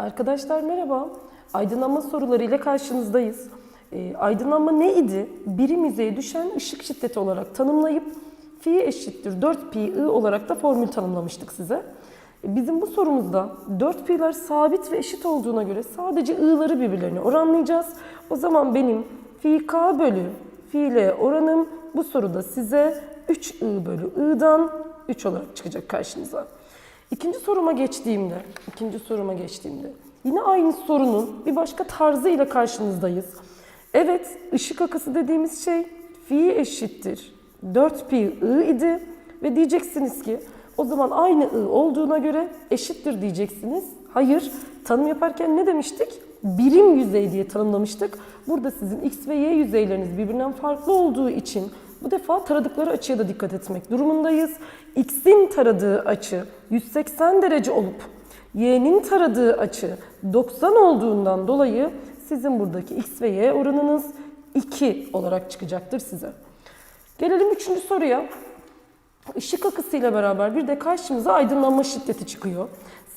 Arkadaşlar merhaba. Aydınlanma sorularıyla karşınızdayız. Ee, aydınlanma neydi? Birim yüzeye düşen ışık şiddeti olarak tanımlayıp fi eşittir 4 pi i olarak da formül tanımlamıştık size. Ee, Bizim bu sorumuzda 4 pi'ler sabit ve eşit olduğuna göre sadece i'ları birbirlerine oranlayacağız. O zaman benim fi k bölü fi ile oranım bu soruda size 3 i bölü i'dan 3 olarak çıkacak karşınıza. İkinci soruma geçtiğimde, ikinci soruma geçtiğimde yine aynı sorunun bir başka tarzı ile karşınızdayız. Evet, ışık akısı dediğimiz şey fi eşittir 4 pi i idi ve diyeceksiniz ki o zaman aynı i olduğuna göre eşittir diyeceksiniz. Hayır, tanım yaparken ne demiştik? Birim yüzey diye tanımlamıştık. Burada sizin x ve y yüzeyleriniz birbirinden farklı olduğu için bu defa taradıkları açıya da dikkat etmek durumundayız. X'in taradığı açı 180 derece olup Y'nin taradığı açı 90 olduğundan dolayı sizin buradaki X ve Y oranınız 2 olarak çıkacaktır size. Gelelim üçüncü soruya. Işık akısıyla beraber bir de karşımıza aydınlanma şiddeti çıkıyor.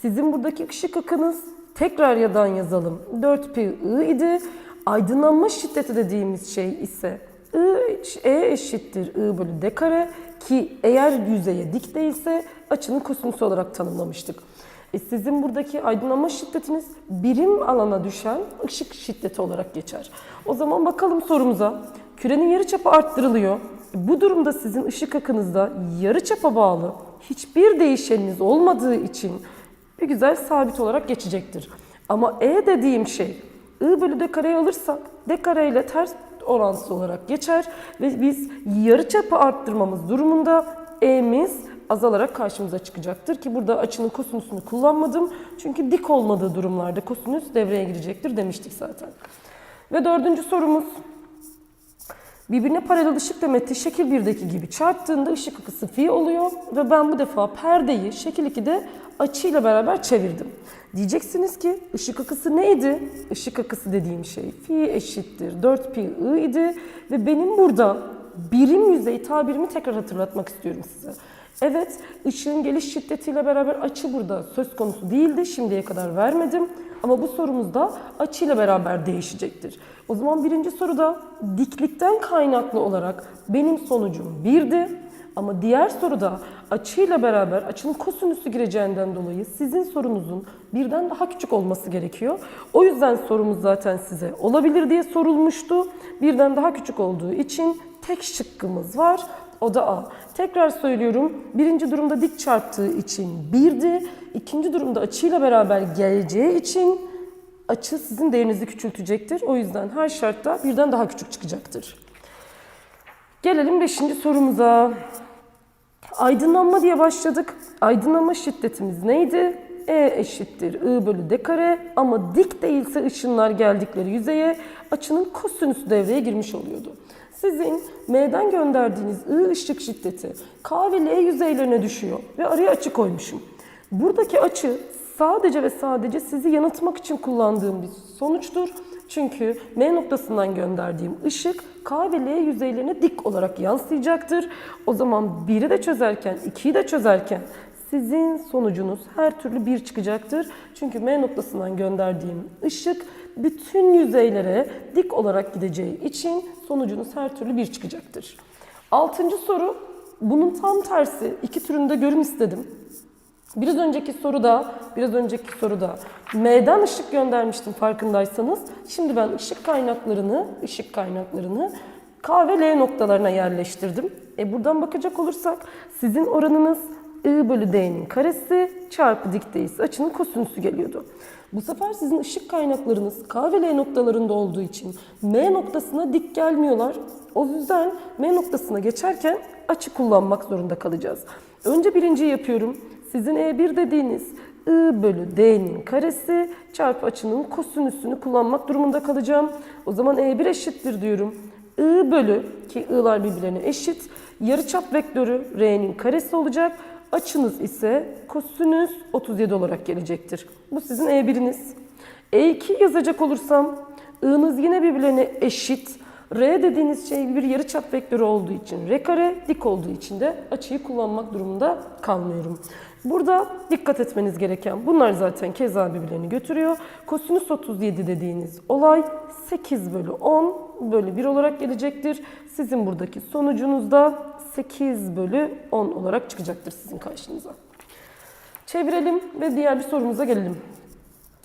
Sizin buradaki ışık akınız tekrar yadan yazalım. 4 pi i idi. Aydınlanma şiddeti dediğimiz şey ise I, E eşittir I bölü D kare ki eğer yüzeye dik değilse açının kosinüsü olarak tanımlamıştık. E sizin buradaki aydınlanma şiddetiniz birim alana düşen ışık şiddeti olarak geçer. O zaman bakalım sorumuza. Kürenin yarıçapı arttırılıyor. E Bu durumda sizin ışık akınızda yarıçapa bağlı hiçbir değişeniniz olmadığı için bir güzel sabit olarak geçecektir. Ama E dediğim şey I bölü D kareyi alırsak D kare ile ters orantısı olarak geçer ve biz yarıçapı arttırmamız durumunda E'miz azalarak karşımıza çıkacaktır ki burada açının kosinüsünü kullanmadım. Çünkü dik olmadığı durumlarda kosinüs devreye girecektir demiştik zaten. Ve dördüncü sorumuz. Birbirine paralel ışık demeti şekil 1'deki gibi çarptığında ışık akısı fi oluyor ve ben bu defa perdeyi şekil 2'de açıyla beraber çevirdim. Diyeceksiniz ki ışık akısı neydi? Işık akısı dediğim şey fi eşittir 4 pi i idi ve benim burada birim yüzey tabirimi tekrar hatırlatmak istiyorum size. Evet, ışığın geliş şiddetiyle beraber açı burada söz konusu değildi. Şimdiye kadar vermedim. Ama bu sorumuzda açıyla beraber değişecektir. O zaman birinci soruda diklikten kaynaklı olarak benim sonucum 1'di. Ama diğer soruda açıyla beraber açının kosinüsü gireceğinden dolayı sizin sorunuzun birden daha küçük olması gerekiyor. O yüzden sorumuz zaten size olabilir diye sorulmuştu. Birden daha küçük olduğu için tek şıkkımız var. O da A. Tekrar söylüyorum. Birinci durumda dik çarptığı için 1'di. İkinci durumda açıyla beraber geleceği için açı sizin değerinizi küçültecektir. O yüzden her şartta birden daha küçük çıkacaktır. Gelelim beşinci sorumuza. Aydınlanma diye başladık. Aydınlanma şiddetimiz neydi? E eşittir I bölü D kare ama dik değilse ışınlar geldikleri yüzeye açının kosinüsü devreye girmiş oluyordu. Sizin M'den gönderdiğiniz I ışık şiddeti K ve L yüzeylerine düşüyor ve araya açı koymuşum. Buradaki açı sadece ve sadece sizi yanıltmak için kullandığım bir sonuçtur. Çünkü M noktasından gönderdiğim ışık K ve L yüzeylerine dik olarak yansıyacaktır. O zaman 1'i de çözerken, 2'yi de çözerken sizin sonucunuz her türlü 1 çıkacaktır. Çünkü M noktasından gönderdiğim ışık bütün yüzeylere dik olarak gideceği için sonucunuz her türlü 1 çıkacaktır. Altıncı soru, bunun tam tersi. iki türünde görün istedim. Biraz önceki soruda, biraz önceki soruda M'den ışık göndermiştim farkındaysanız. Şimdi ben ışık kaynaklarını, ışık kaynaklarını K ve L noktalarına yerleştirdim. E buradan bakacak olursak sizin oranınız I bölü D'nin karesi çarpı dikteyiz. Açının kosinüsü geliyordu. Bu sefer sizin ışık kaynaklarınız K ve L noktalarında olduğu için M noktasına dik gelmiyorlar. O yüzden M noktasına geçerken açı kullanmak zorunda kalacağız. Önce birinciyi yapıyorum. Sizin E1 dediğiniz I bölü D'nin karesi çarpı açının kosinüsünü kullanmak durumunda kalacağım. O zaman E1 eşittir diyorum. I bölü ki I'lar birbirlerine eşit. Yarıçap vektörü R'nin karesi olacak. Açınız ise kosinüs 37 olarak gelecektir. Bu sizin E1'iniz. E2 yazacak olursam I'nız yine birbirlerine eşit. R dediğiniz şey bir yarıçap vektörü olduğu için R kare, dik olduğu için de açıyı kullanmak durumunda kalmıyorum. Burada dikkat etmeniz gereken, bunlar zaten keza birbirlerini götürüyor. Kosinüs 37 dediğiniz olay 8 bölü 10 bölü 1 olarak gelecektir. Sizin buradaki sonucunuz da 8 bölü 10 olarak çıkacaktır sizin karşınıza. Çevirelim ve diğer bir sorumuza gelelim.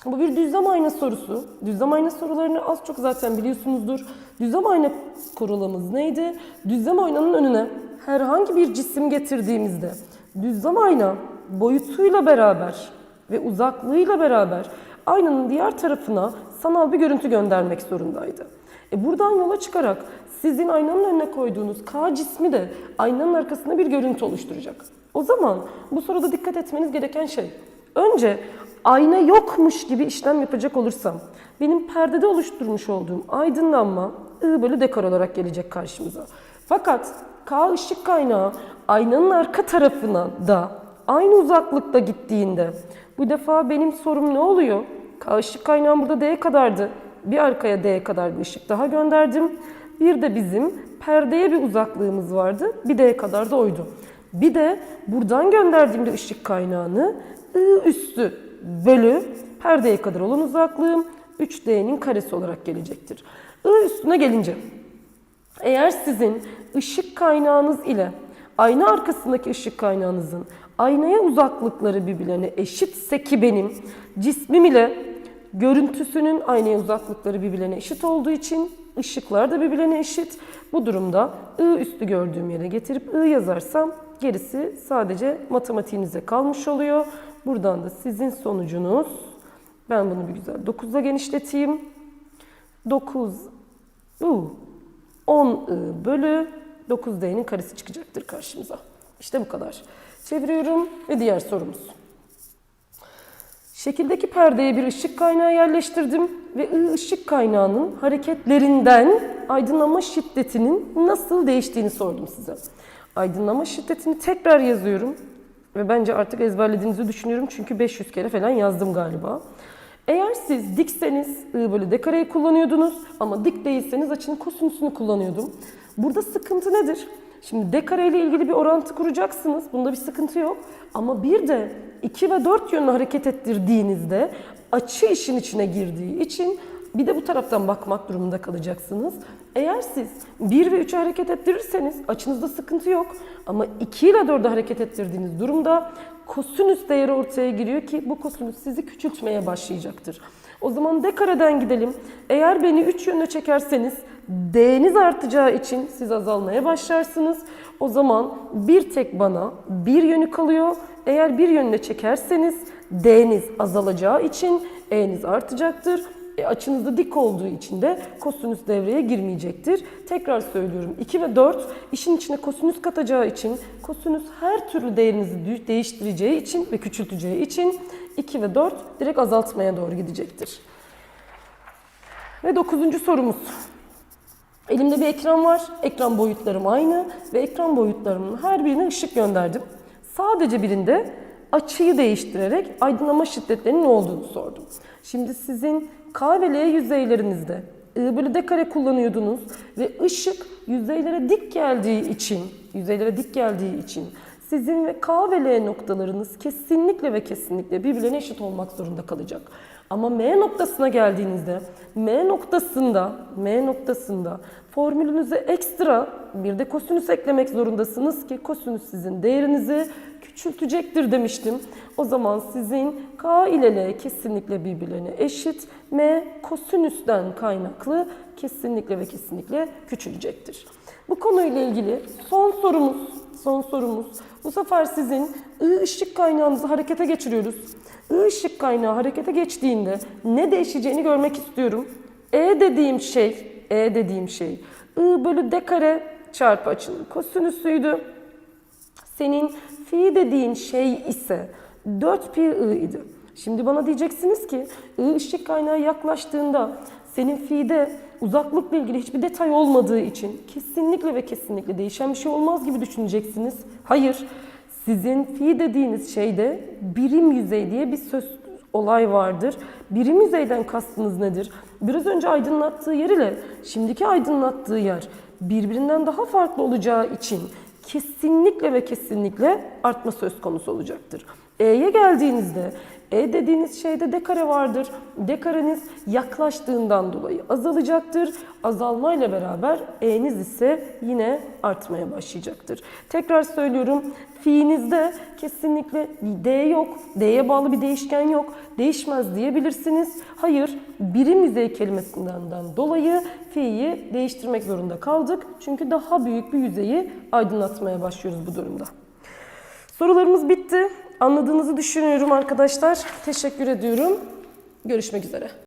Bu bir düzlem ayna sorusu. Düzlem ayna sorularını az çok zaten biliyorsunuzdur. Düzlem ayna kuralımız neydi? Düzlem aynanın önüne herhangi bir cisim getirdiğimizde düzlem ayna boyutuyla beraber ve uzaklığıyla beraber aynanın diğer tarafına sanal bir görüntü göndermek zorundaydı. E buradan yola çıkarak sizin aynanın önüne koyduğunuz K cismi de aynanın arkasında bir görüntü oluşturacak. O zaman bu soruda dikkat etmeniz gereken şey önce ayna yokmuş gibi işlem yapacak olursam benim perdede oluşturmuş olduğum aydınlanma I bölü dekor olarak gelecek karşımıza. Fakat K ışık kaynağı aynanın arka tarafına da aynı uzaklıkta gittiğinde bu defa benim sorum ne oluyor? K ışık kaynağım burada D kadardı. Bir arkaya D kadar bir ışık daha gönderdim. Bir de bizim perdeye bir uzaklığımız vardı. Bir D kadar da oydu. Bir de buradan gönderdiğimde ışık kaynağını I üstü bölü perdeye kadar olan uzaklığım 3D'nin karesi olarak gelecektir. I üstüne gelince eğer sizin ışık kaynağınız ile ayna arkasındaki ışık kaynağınızın aynaya uzaklıkları birbirlerine eşitse ki benim cismim ile görüntüsünün aynaya uzaklıkları birbirlerine eşit olduğu için ışıklar da birbirlerine eşit. Bu durumda I üstü gördüğüm yere getirip I yazarsam gerisi sadece matematiğinize kalmış oluyor. Buradan da sizin sonucunuz ben bunu bir güzel 9'a genişleteyim. 9 U 10 I bölü 9D'nin karesi çıkacaktır karşımıza. İşte bu kadar. Çeviriyorum ve diğer sorumuz. Şekildeki perdeye bir ışık kaynağı yerleştirdim ve ışık kaynağının hareketlerinden aydınlanma şiddetinin nasıl değiştiğini sordum size. Aydınlanma şiddetini tekrar yazıyorum ve bence artık ezberlediğinizi düşünüyorum çünkü 500 kere falan yazdım galiba. Eğer siz dikseniz I bölü D kareyi kullanıyordunuz ama dik değilseniz açının kosinüsünü kullanıyordum. Burada sıkıntı nedir? Şimdi D kare ile ilgili bir orantı kuracaksınız. Bunda bir sıkıntı yok. Ama bir de 2 ve 4 yönlü hareket ettirdiğinizde açı işin içine girdiği için bir de bu taraftan bakmak durumunda kalacaksınız. Eğer siz 1 ve 3'ü hareket ettirirseniz açınızda sıkıntı yok. Ama 2 ile 4'ü hareket ettirdiğiniz durumda kosinüs değeri ortaya giriyor ki bu kosinüs sizi küçültmeye başlayacaktır. O zaman D kareden gidelim. Eğer beni 3 yönüne çekerseniz D'niz artacağı için siz azalmaya başlarsınız. O zaman bir tek bana bir yönü kalıyor. Eğer bir yönüne çekerseniz D'niz azalacağı için E'niz artacaktır. E, açınız da dik olduğu için de kosinüs devreye girmeyecektir. Tekrar söylüyorum 2 ve 4 işin içine kosinüs katacağı için kosinüs her türlü değerinizi değiştireceği için ve küçülteceği için 2 ve 4 direkt azaltmaya doğru gidecektir. Ve dokuzuncu sorumuz. Elimde bir ekran var. Ekran boyutlarım aynı ve ekran boyutlarımın her birine ışık gönderdim. Sadece birinde açıyı değiştirerek aydınlama şiddetlerinin ne olduğunu sordum. Şimdi sizin K ve L yüzeylerinizde I bölü D kare kullanıyordunuz ve ışık yüzeylere dik geldiği için, yüzeylere dik geldiği için sizin ve K ve L noktalarınız kesinlikle ve kesinlikle birbirlerine eşit olmak zorunda kalacak. Ama M noktasına geldiğinizde M noktasında M noktasında formülünüze ekstra bir de kosinüs eklemek zorundasınız ki kosinüs sizin değerinizi küçültecektir demiştim. O zaman sizin K ile L kesinlikle birbirlerine eşit. M kosinüsten kaynaklı kesinlikle ve kesinlikle küçülecektir. Bu konuyla ilgili son sorumuz, son sorumuz. Bu sefer sizin I ışık kaynağınızı harekete geçiriyoruz. I ışık kaynağı harekete geçtiğinde ne değişeceğini görmek istiyorum. E dediğim şey, E dediğim şey I bölü D kare çarpı açının kosinüsüydü. Senin fi dediğin şey ise 4 pi I idi. Şimdi bana diyeceksiniz ki I ışık kaynağı yaklaştığında senin fi'de uzaklıkla ilgili hiçbir detay olmadığı için kesinlikle ve kesinlikle değişen bir şey olmaz gibi düşüneceksiniz. Hayır. Sizin fi dediğiniz şeyde birim yüzey diye bir söz olay vardır. Birim yüzeyden kastınız nedir? Biraz önce aydınlattığı yer ile şimdiki aydınlattığı yer birbirinden daha farklı olacağı için kesinlikle ve kesinlikle artma söz konusu olacaktır. E'ye geldiğinizde E dediğiniz şeyde D kare vardır. D kareniz yaklaştığından dolayı azalacaktır. Azalmayla beraber E'niz ise yine artmaya başlayacaktır. Tekrar söylüyorum. Fi'nizde kesinlikle D yok. D'ye bağlı bir değişken yok. Değişmez diyebilirsiniz. Hayır, birim yüzey kelimesinden dolayı fi'yi değiştirmek zorunda kaldık. Çünkü daha büyük bir yüzeyi aydınlatmaya başlıyoruz bu durumda. Sorularımız bitti. Anladığınızı düşünüyorum arkadaşlar. Teşekkür ediyorum. Görüşmek üzere.